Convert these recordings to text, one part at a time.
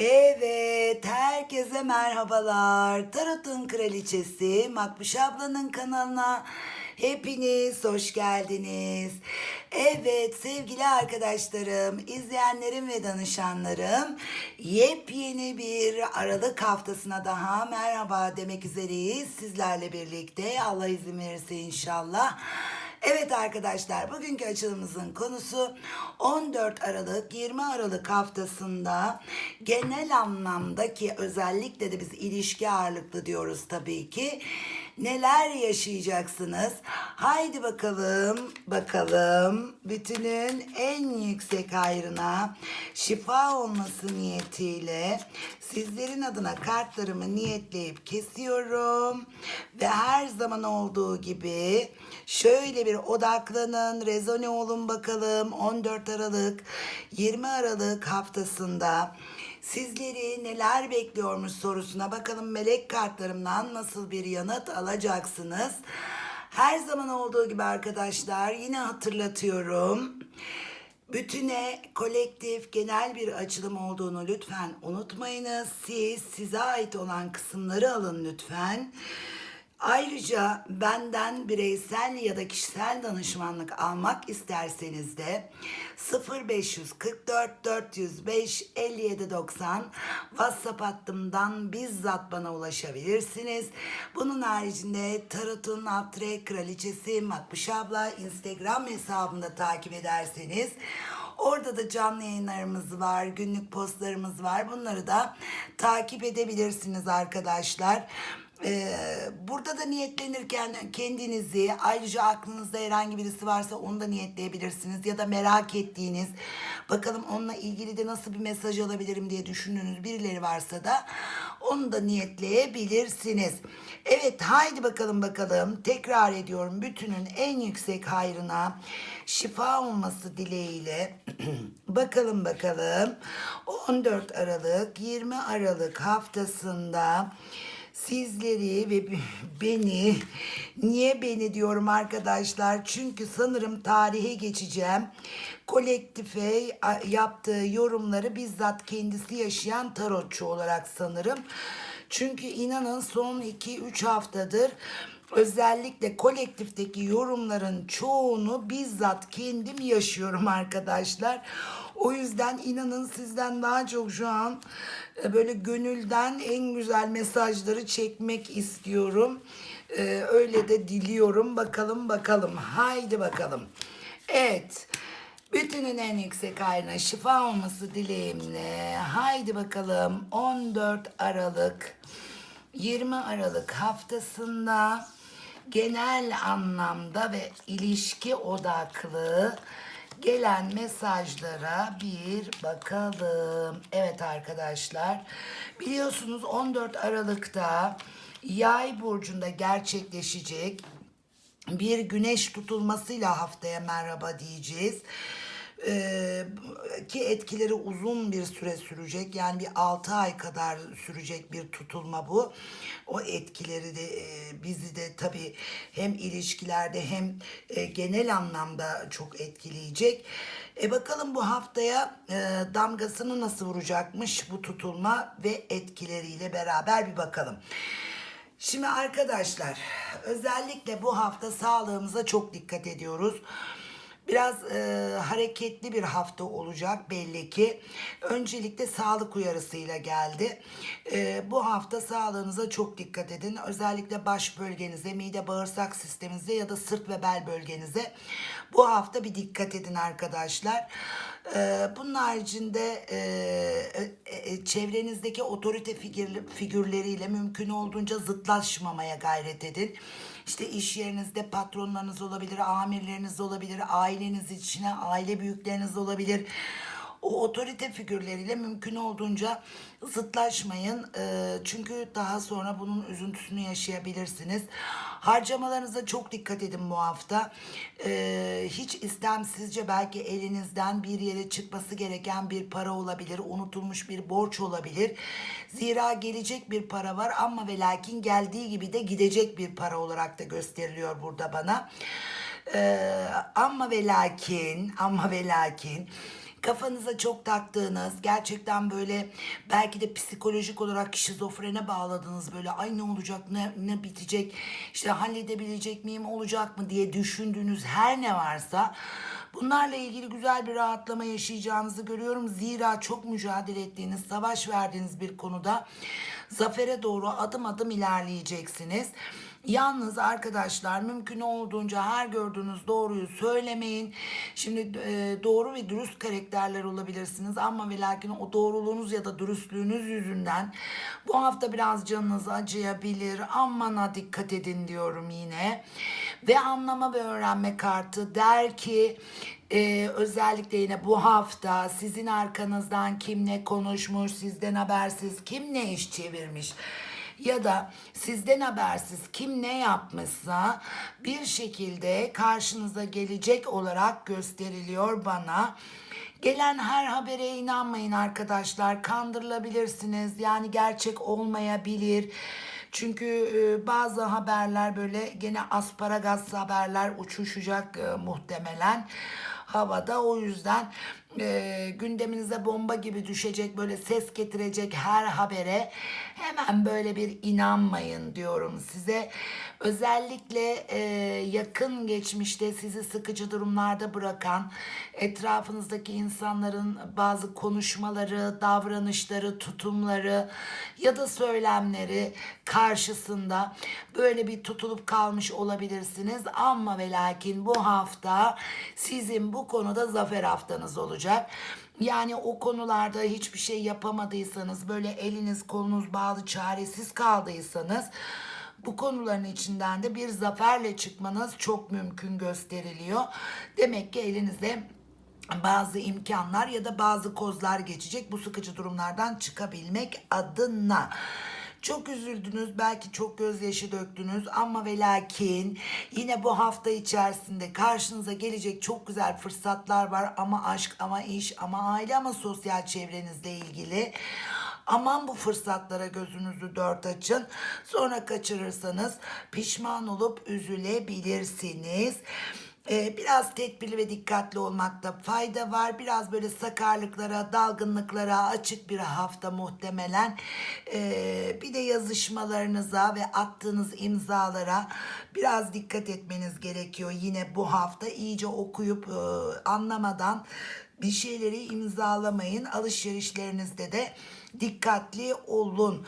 Evet, herkese merhabalar. Tarot'un kraliçesi Makbuş ablanın kanalına hepiniz hoş geldiniz. Evet sevgili arkadaşlarım, izleyenlerim ve danışanlarım yepyeni bir Aralık haftasına daha merhaba demek üzereyiz. Sizlerle birlikte Allah izin verirse inşallah. Evet arkadaşlar bugünkü açılımımızın konusu 14 Aralık 20 Aralık haftasında genel anlamdaki özellikle de biz ilişki ağırlıklı diyoruz tabii ki. Neler yaşayacaksınız? Haydi bakalım, bakalım. Bütünün en yüksek hayrına şifa olması niyetiyle sizlerin adına kartlarımı niyetleyip kesiyorum. Ve her zaman olduğu gibi şöyle bir odaklanın, rezone olun bakalım 14 Aralık 20 Aralık haftasında sizleri neler bekliyormuş sorusuna bakalım melek kartlarımdan nasıl bir yanıt alacaksınız. Her zaman olduğu gibi arkadaşlar yine hatırlatıyorum. Bütüne kolektif genel bir açılım olduğunu lütfen unutmayınız. Siz size ait olan kısımları alın lütfen. Ayrıca benden bireysel ya da kişisel danışmanlık almak isterseniz de 0544 405 5790 WhatsApp hattımdan bizzat bana ulaşabilirsiniz. Bunun haricinde Tarot'un Atre Kraliçesi Makbuş abla Instagram hesabında takip ederseniz Orada da canlı yayınlarımız var, günlük postlarımız var. Bunları da takip edebilirsiniz arkadaşlar. Ee, burada da niyetlenirken kendinizi ayrıca aklınızda herhangi birisi varsa onu da niyetleyebilirsiniz ya da merak ettiğiniz bakalım onunla ilgili de nasıl bir mesaj alabilirim diye düşündüğünüz birileri varsa da onu da niyetleyebilirsiniz. Evet haydi bakalım bakalım. Tekrar ediyorum bütünün en yüksek hayrına şifa olması dileğiyle. Bakalım bakalım. 14 Aralık 20 Aralık haftasında sizleri ve beni niye beni diyorum arkadaşlar? Çünkü sanırım tarihe geçeceğim. Kolektife yaptığı yorumları bizzat kendisi yaşayan tarotçu olarak sanırım. Çünkü inanın son 2-3 haftadır özellikle kolektifteki yorumların çoğunu bizzat kendim yaşıyorum arkadaşlar. O yüzden inanın sizden daha çok şu an e, böyle gönülden en güzel mesajları çekmek istiyorum. Ee, öyle de diliyorum. Bakalım bakalım. Haydi bakalım. Evet. Bütünün en yüksek hayrına şifa olması dileğimle. Haydi bakalım 14 Aralık 20 Aralık haftasında genel anlamda ve ilişki odaklı gelen mesajlara bir bakalım. Evet arkadaşlar biliyorsunuz 14 Aralık'ta Yay burcunda gerçekleşecek bir güneş tutulmasıyla haftaya merhaba diyeceğiz. Ee, ki etkileri uzun bir süre sürecek. Yani bir 6 ay kadar sürecek bir tutulma bu. O etkileri de e, bizi de tabii hem ilişkilerde hem e, genel anlamda çok etkileyecek. E bakalım bu haftaya e, damgasını nasıl vuracakmış bu tutulma ve etkileriyle beraber bir bakalım. Şimdi arkadaşlar özellikle bu hafta sağlığımıza çok dikkat ediyoruz. Biraz e, hareketli bir hafta olacak belli ki. Öncelikle sağlık uyarısıyla geldi. E, bu hafta sağlığınıza çok dikkat edin. Özellikle baş bölgenize, mide bağırsak sisteminize ya da sırt ve bel bölgenize bu hafta bir dikkat edin arkadaşlar. E, bunun haricinde e, e, çevrenizdeki otorite figür, figürleriyle mümkün olduğunca zıtlaşmamaya gayret edin. İşte iş yerinizde patronlarınız olabilir, amirleriniz olabilir, aileniz içine aile büyükleriniz olabilir. O otorite figürleriyle mümkün olduğunca zıtlaşmayın. Ee, çünkü daha sonra bunun üzüntüsünü yaşayabilirsiniz. Harcamalarınıza çok dikkat edin bu hafta. Ee, hiç istemsizce belki elinizden bir yere çıkması gereken bir para olabilir. Unutulmuş bir borç olabilir. Zira gelecek bir para var ama ve lakin geldiği gibi de gidecek bir para olarak da gösteriliyor burada bana. Ee, ama ve lakin ama ve lakin kafanıza çok taktığınız, gerçekten böyle belki de psikolojik olarak şizofrene bağladığınız böyle ay ne olacak, ne, ne bitecek, işte halledebilecek miyim, olacak mı diye düşündüğünüz her ne varsa Bunlarla ilgili güzel bir rahatlama yaşayacağınızı görüyorum. Zira çok mücadele ettiğiniz, savaş verdiğiniz bir konuda zafere doğru adım adım ilerleyeceksiniz. Yalnız arkadaşlar mümkün olduğunca her gördüğünüz doğruyu söylemeyin. Şimdi e, doğru ve dürüst karakterler olabilirsiniz ama ve lakin o doğruluğunuz ya da dürüstlüğünüz yüzünden bu hafta biraz canınız acıyabilir. Amana dikkat edin diyorum yine. Ve anlama ve öğrenme kartı der ki e, özellikle yine bu hafta sizin arkanızdan kim ne konuşmuş, sizden habersiz kim ne iş çevirmiş ya da sizden habersiz kim ne yapmışsa bir şekilde karşınıza gelecek olarak gösteriliyor bana. Gelen her habere inanmayın arkadaşlar. Kandırılabilirsiniz. Yani gerçek olmayabilir. Çünkü e, bazı haberler böyle gene asparagas haberler uçuşacak e, muhtemelen havada. O yüzden e, gündeminize bomba gibi düşecek böyle ses getirecek her habere hemen böyle bir inanmayın diyorum size. Özellikle e, yakın geçmişte sizi sıkıcı durumlarda bırakan etrafınızdaki insanların bazı konuşmaları, davranışları, tutumları ya da söylemleri karşısında böyle bir tutulup kalmış olabilirsiniz. Ama ve lakin bu hafta sizin bu konuda zafer haftanız olacak. Yani o konularda hiçbir şey yapamadıysanız, böyle eliniz kolunuz bağlı çaresiz kaldıysanız bu konuların içinden de bir zaferle çıkmanız çok mümkün gösteriliyor. Demek ki elinize bazı imkanlar ya da bazı kozlar geçecek bu sıkıcı durumlardan çıkabilmek adına. Çok üzüldünüz, belki çok gözyaşı döktünüz ama ve lakin yine bu hafta içerisinde karşınıza gelecek çok güzel fırsatlar var ama aşk, ama iş, ama aile, ama sosyal çevrenizle ilgili. Aman bu fırsatlara gözünüzü dört açın. Sonra kaçırırsanız pişman olup üzülebilirsiniz. Ee, biraz tedbirli ve dikkatli olmakta fayda var. Biraz böyle sakarlıklara, dalgınlıklara açık bir hafta muhtemelen. Ee, bir de yazışmalarınıza ve attığınız imzalara biraz dikkat etmeniz gerekiyor. Yine bu hafta iyice okuyup e, anlamadan bir şeyleri imzalamayın. Alışverişlerinizde de dikkatli olun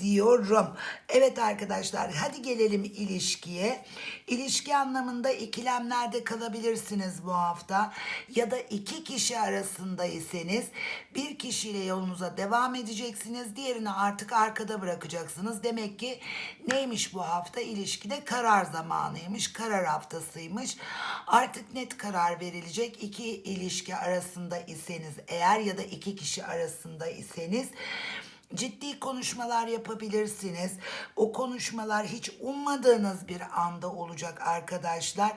diyorum. Evet arkadaşlar hadi gelelim ilişkiye. İlişki anlamında ikilemlerde kalabilirsiniz bu hafta. Ya da iki kişi arasındaysanız bir kişiyle yolunuza devam edeceksiniz. Diğerini artık arkada bırakacaksınız. Demek ki neymiş bu hafta? İlişkide karar zamanıymış. Karar haftasıymış. Artık net karar verilecek. iki ilişki arasında iseniz eğer ya da iki kişi arasında iseniz ciddi konuşmalar yapabilirsiniz. O konuşmalar hiç ummadığınız bir anda olacak arkadaşlar.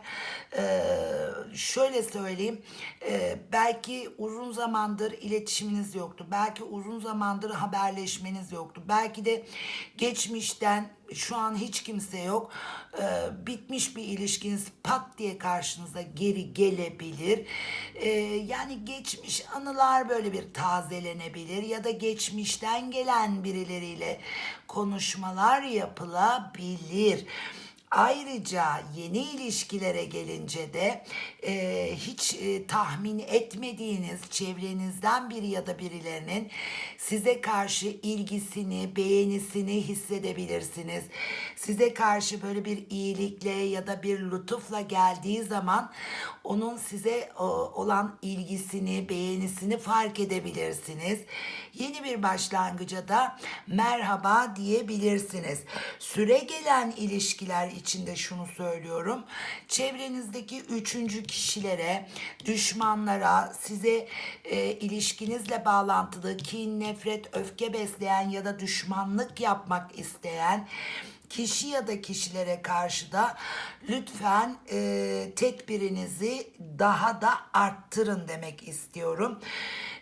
Ee, şöyle söyleyeyim. Ee, belki uzun zamandır iletişiminiz yoktu. Belki uzun zamandır haberleşmeniz yoktu. Belki de geçmişten şu an hiç kimse yok. Ee, bitmiş bir ilişkiniz pat diye karşınıza geri gelebilir. Ee, yani geçmiş anılar böyle bir tazelenebilir ya da geçmişten gelen birileriyle konuşmalar yapılabilir. Ayrıca yeni ilişkilere gelince de e, hiç e, tahmin etmediğiniz çevrenizden biri ya da birilerinin size karşı ilgisini, beğenisini hissedebilirsiniz. Size karşı böyle bir iyilikle ya da bir lütufla geldiği zaman onun size o, olan ilgisini, beğenisini fark edebilirsiniz. Yeni bir başlangıca da merhaba diyebilirsiniz. Süre gelen ilişkiler içinde şunu söylüyorum. Çevrenizdeki üçüncü kişilere, düşmanlara, size e, ilişkinizle bağlantılı kin, nefret, öfke besleyen ya da düşmanlık yapmak isteyen kişi ya da kişilere karşı da lütfen e, tedbirinizi daha da arttırın demek istiyorum.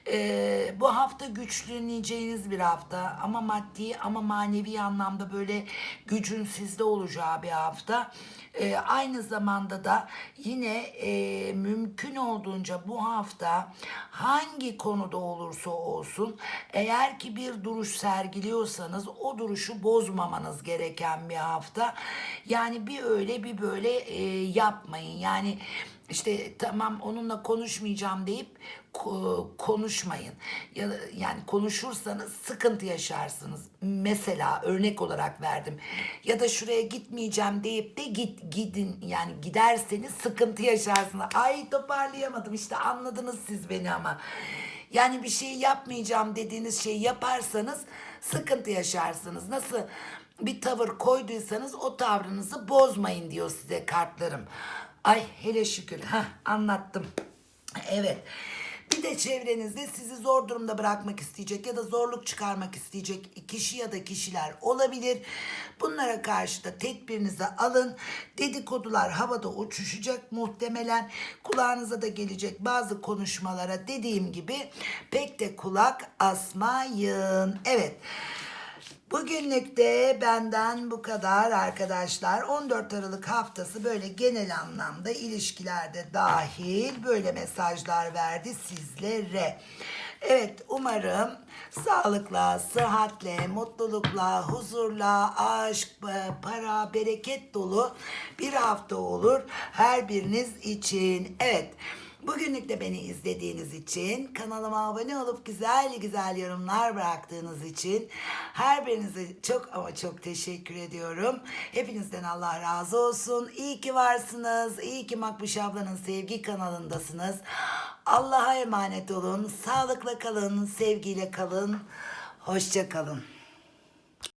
Ee, bu hafta güçleneceğiniz bir hafta ama maddi ama manevi anlamda böyle gücün sizde olacağı bir hafta. Ee, aynı zamanda da yine e, mümkün olduğunca bu hafta hangi konuda olursa olsun eğer ki bir duruş sergiliyorsanız o duruşu bozmamanız gereken bir hafta. Yani bir öyle bir böyle e, yapmayın. Yani işte tamam onunla konuşmayacağım deyip konuşmayın. Ya yani konuşursanız sıkıntı yaşarsınız. Mesela örnek olarak verdim. Ya da şuraya gitmeyeceğim deyip de git gidin yani giderseniz sıkıntı yaşarsınız. Ay toparlayamadım işte anladınız siz beni ama. Yani bir şey yapmayacağım dediğiniz şeyi yaparsanız sıkıntı yaşarsınız. Nasıl bir tavır koyduysanız o tavrınızı bozmayın diyor size kartlarım. Ay hele şükür. Hah, anlattım. Evet. Bir de çevrenizde sizi zor durumda bırakmak isteyecek ya da zorluk çıkarmak isteyecek kişi ya da kişiler olabilir. Bunlara karşı da tedbirinizi alın. Dedikodular havada uçuşacak muhtemelen. Kulağınıza da gelecek bazı konuşmalara dediğim gibi pek de kulak asmayın. Evet. Bugünlük de benden bu kadar arkadaşlar. 14 Aralık haftası böyle genel anlamda ilişkilerde dahil böyle mesajlar verdi sizlere. Evet umarım sağlıkla, sıhhatle, mutlulukla, huzurla, aşk, para, bereket dolu bir hafta olur her biriniz için. Evet. Bugünlük de beni izlediğiniz için, kanalıma abone olup güzel güzel yorumlar bıraktığınız için her birinize çok ama çok teşekkür ediyorum. Hepinizden Allah razı olsun. İyi ki varsınız. İyi ki Makbuş ablanın sevgi kanalındasınız. Allah'a emanet olun. Sağlıkla kalın, sevgiyle kalın. Hoşça kalın.